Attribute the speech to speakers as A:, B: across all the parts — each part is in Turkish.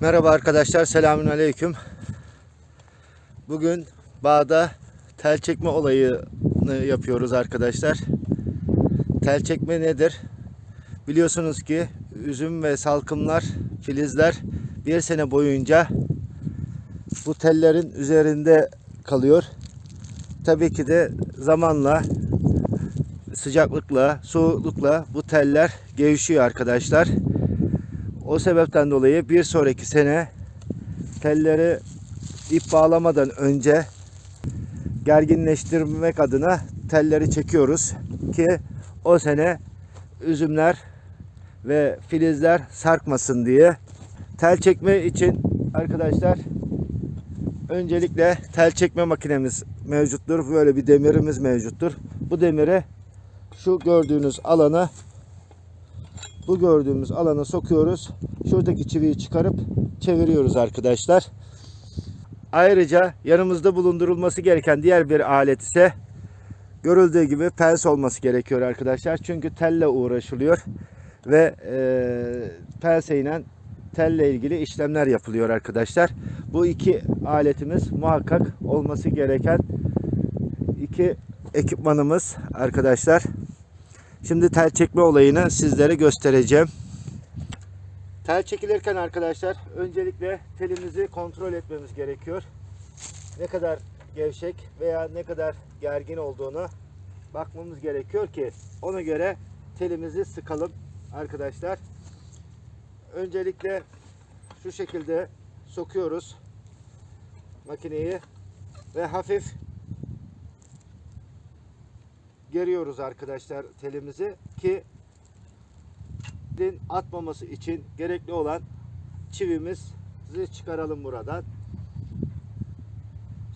A: Merhaba arkadaşlar, selamün aleyküm. Bugün bağda tel çekme olayını yapıyoruz arkadaşlar. Tel çekme nedir? Biliyorsunuz ki üzüm ve salkımlar, filizler bir sene boyunca bu tellerin üzerinde kalıyor. Tabii ki de zamanla sıcaklıkla, soğuklukla bu teller gevşiyor arkadaşlar. O sebepten dolayı bir sonraki sene telleri ip bağlamadan önce gerginleştirmek adına telleri çekiyoruz ki o sene üzümler ve filizler sarkmasın diye. Tel çekme için arkadaşlar öncelikle tel çekme makinemiz mevcuttur. Böyle bir demirimiz mevcuttur. Bu demiri şu gördüğünüz alana bu gördüğümüz alana sokuyoruz. Şuradaki çiviyi çıkarıp çeviriyoruz arkadaşlar. Ayrıca yanımızda bulundurulması gereken diğer bir alet ise görüldüğü gibi pens olması gerekiyor arkadaşlar. Çünkü telle uğraşılıyor ve e, penseyle telle ilgili işlemler yapılıyor arkadaşlar. Bu iki aletimiz muhakkak olması gereken iki ekipmanımız arkadaşlar. Şimdi tel çekme olayını sizlere göstereceğim. Tel çekilirken arkadaşlar öncelikle telimizi kontrol etmemiz gerekiyor. Ne kadar gevşek veya ne kadar gergin olduğunu bakmamız gerekiyor ki ona göre telimizi sıkalım arkadaşlar. Öncelikle şu şekilde sokuyoruz makineyi ve hafif geriyoruz arkadaşlar telimizi ki atmaması için gerekli olan çivimizi çıkaralım buradan.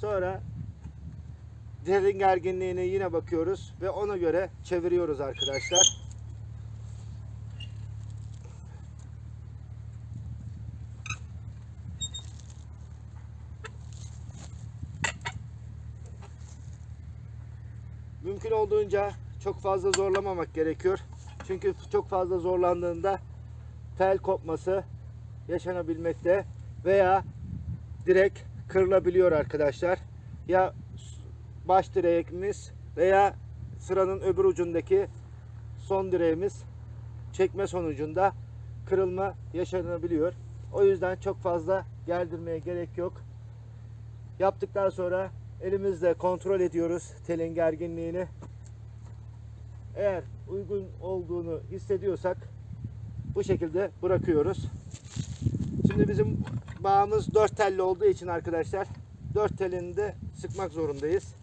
A: Sonra telin gerginliğine yine bakıyoruz ve ona göre çeviriyoruz arkadaşlar. Mümkün olduğunca çok fazla zorlamamak gerekiyor. Çünkü çok fazla zorlandığında tel kopması yaşanabilmekte veya direkt kırılabiliyor arkadaşlar. Ya baş direğimiz veya sıranın öbür ucundaki son direğimiz çekme sonucunda kırılma yaşanabiliyor. O yüzden çok fazla gerdirmeye gerek yok. Yaptıktan sonra elimizle kontrol ediyoruz telin gerginliğini. Eğer uygun olduğunu hissediyorsak bu şekilde bırakıyoruz. Şimdi bizim bağımız 4 telli olduğu için arkadaşlar 4 telini de sıkmak zorundayız.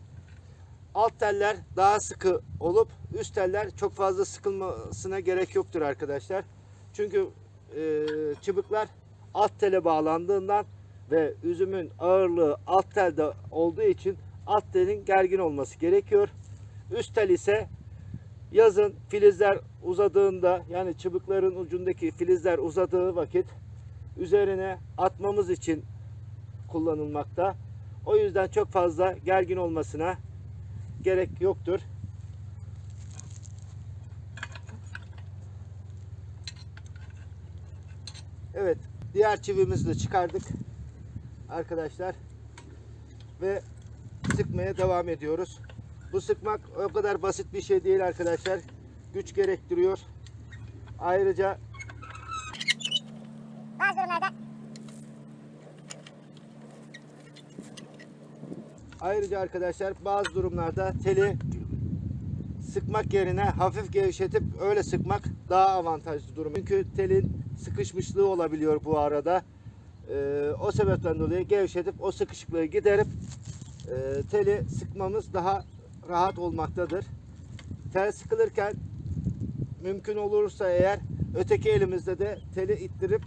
A: Alt teller daha sıkı olup üst teller çok fazla sıkılmasına gerek yoktur arkadaşlar. Çünkü e, çıbıklar alt tele bağlandığından ve üzümün ağırlığı alt telde olduğu için alt telin gergin olması gerekiyor. Üst tel ise yazın filizler uzadığında yani çıbıkların ucundaki filizler uzadığı vakit üzerine atmamız için kullanılmakta. O yüzden çok fazla gergin olmasına gerek yoktur. Evet, diğer çivimizi de çıkardık arkadaşlar ve sıkmaya devam ediyoruz. Bu sıkmak o kadar basit bir şey değil arkadaşlar. Güç gerektiriyor. Ayrıca
B: Bazı durumlarda
A: ayrıca arkadaşlar bazı durumlarda teli sıkmak yerine hafif gevşetip öyle sıkmak daha avantajlı durum. Çünkü telin sıkışmışlığı olabiliyor bu arada. Ee, o sebepten dolayı gevşetip o sıkışıklığı giderip e, teli sıkmamız daha rahat olmaktadır. Tel sıkılırken mümkün olursa eğer öteki elimizde de teli ittirip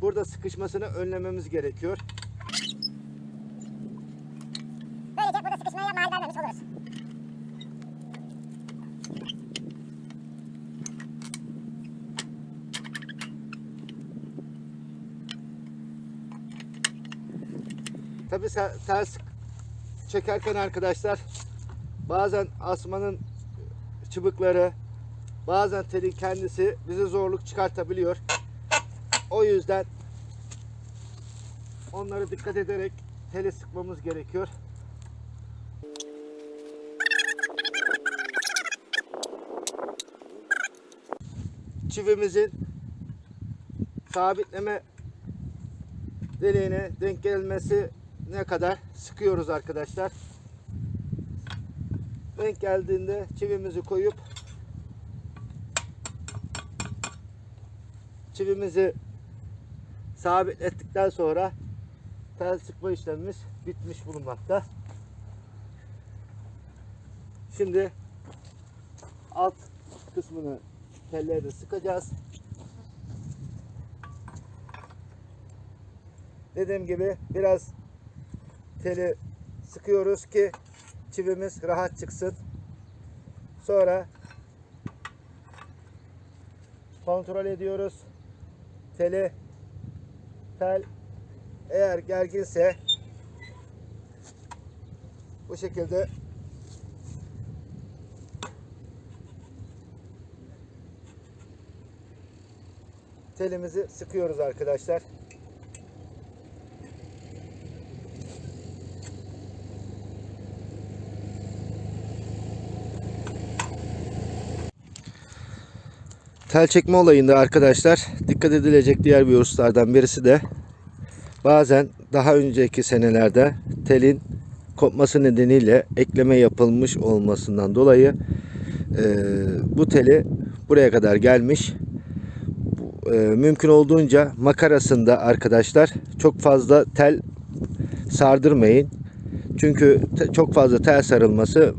A: burada sıkışmasını önlememiz gerekiyor. Tabi ters çekerken arkadaşlar bazen asmanın çıbıkları bazen telin kendisi bize zorluk çıkartabiliyor. O yüzden onları dikkat ederek teli sıkmamız gerekiyor. Çivimizin sabitleme deliğine denk gelmesi ne kadar sıkıyoruz arkadaşlar. Denk geldiğinde çivimizi koyup çivimizi sabitlettikten sonra tel sıkma işlemimiz bitmiş bulunmakta. Şimdi alt kısmını tellerle sıkacağız. Dediğim gibi biraz teli sıkıyoruz ki çivimiz rahat çıksın. Sonra kontrol ediyoruz. Teli tel eğer gerginse bu şekilde telimizi sıkıyoruz arkadaşlar. Tel çekme olayında arkadaşlar dikkat edilecek diğer bir hususlardan birisi de bazen daha önceki senelerde telin kopması nedeniyle ekleme yapılmış olmasından dolayı e, bu teli buraya kadar gelmiş. E, mümkün olduğunca makarasında arkadaşlar çok fazla tel sardırmayın. Çünkü te- çok fazla tel sarılması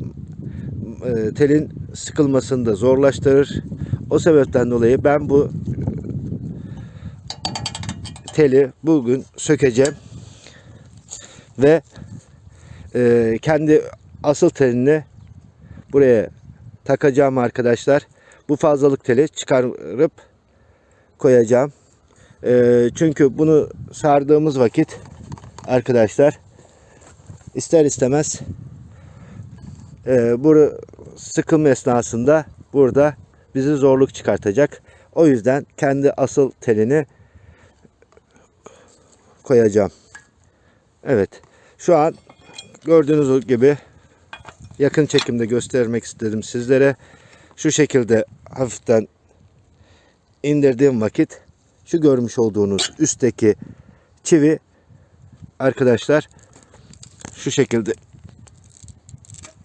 A: e, telin sıkılmasını da zorlaştırır. O sebepten dolayı ben bu teli bugün sökeceğim ve e, kendi asıl telini buraya takacağım arkadaşlar. Bu fazlalık teli çıkarıp koyacağım. E, çünkü bunu sardığımız vakit arkadaşlar ister istemez e, bu sıkılma esnasında burada bizi zorluk çıkartacak. O yüzden kendi asıl telini koyacağım. Evet. Şu an gördüğünüz gibi yakın çekimde göstermek istedim sizlere. Şu şekilde hafiften indirdiğim vakit şu görmüş olduğunuz üstteki çivi arkadaşlar şu şekilde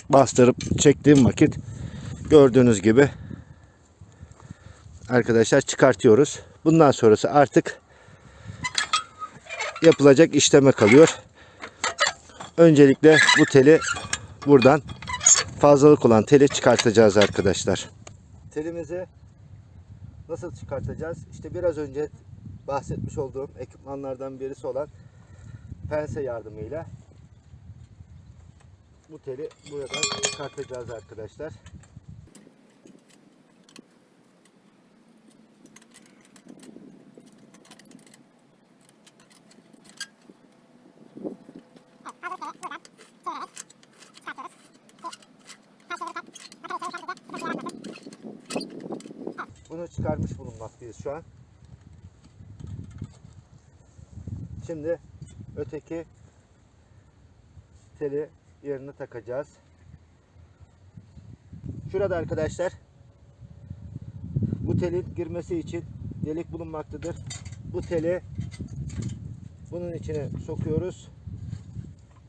A: bastırıp çektiğim vakit gördüğünüz gibi arkadaşlar çıkartıyoruz. Bundan sonrası artık yapılacak işleme kalıyor. Öncelikle bu teli buradan fazlalık olan teli çıkartacağız arkadaşlar. Telimizi nasıl çıkartacağız? İşte biraz önce bahsetmiş olduğum ekipmanlardan birisi olan pense yardımıyla bu teli buradan çıkartacağız arkadaşlar. Bunu çıkarmış bulunmaktayız şu an. Şimdi öteki teli yerine takacağız. Şurada arkadaşlar bu telin girmesi için delik bulunmaktadır. Bu teli bunun içine sokuyoruz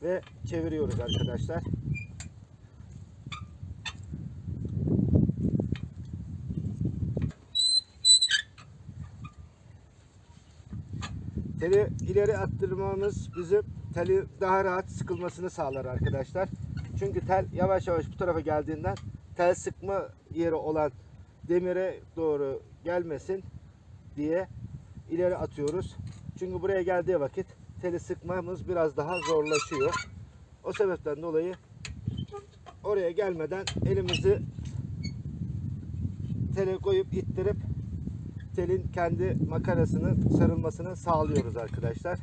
A: ve çeviriyoruz arkadaşlar. Teli ileri attırmamız bizim teli daha rahat sıkılmasını sağlar arkadaşlar. Çünkü tel yavaş yavaş bu tarafa geldiğinden tel sıkma yeri olan demire doğru gelmesin diye ileri atıyoruz. Çünkü buraya geldiği vakit teli sıkmamız biraz daha zorlaşıyor. O sebepten dolayı oraya gelmeden elimizi tele koyup ittirip telin kendi makarasının sarılmasını sağlıyoruz arkadaşlar.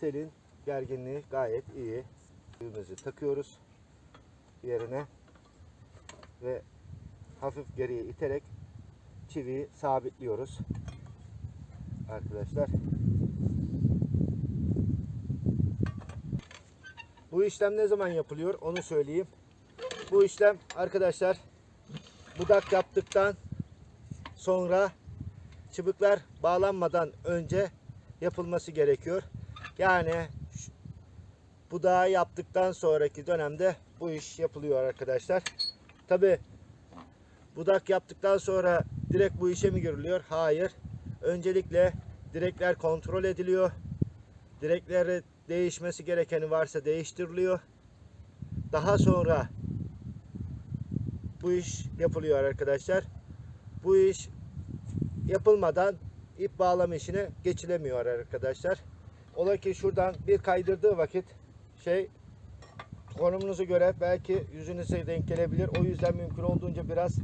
A: Telin gerginliği gayet iyi. Düğümümüzü takıyoruz yerine ve hafif geriye iterek çiviyi sabitliyoruz. Arkadaşlar. Bu işlem ne zaman yapılıyor onu söyleyeyim. Bu işlem arkadaşlar budak yaptıktan sonra çıbıklar bağlanmadan önce yapılması gerekiyor. Yani budağı yaptıktan sonraki dönemde bu iş yapılıyor arkadaşlar. Tabi budak yaptıktan sonra direkt bu işe mi giriliyor? Hayır. Öncelikle direkler kontrol ediliyor. Direkleri değişmesi gerekeni varsa değiştiriliyor. Daha sonra bu iş yapılıyor arkadaşlar. Bu iş yapılmadan ip bağlama işine geçilemiyor arkadaşlar. Ola ki şuradan bir kaydırdığı vakit şey konumunuza göre belki yüzünüze denk gelebilir. O yüzden mümkün olduğunca biraz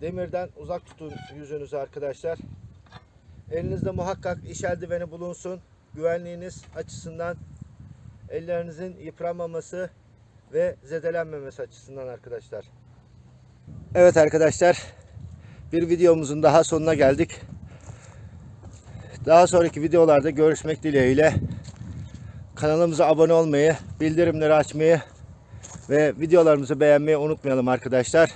A: demirden uzak tutun yüzünüzü arkadaşlar. Elinizde muhakkak iş eldiveni bulunsun. Güvenliğiniz açısından ellerinizin yıpranmaması ve zedelenmemesi açısından arkadaşlar. Evet arkadaşlar bir videomuzun daha sonuna geldik. Daha sonraki videolarda görüşmek dileğiyle. Kanalımıza abone olmayı, bildirimleri açmayı ve videolarımızı beğenmeyi unutmayalım arkadaşlar.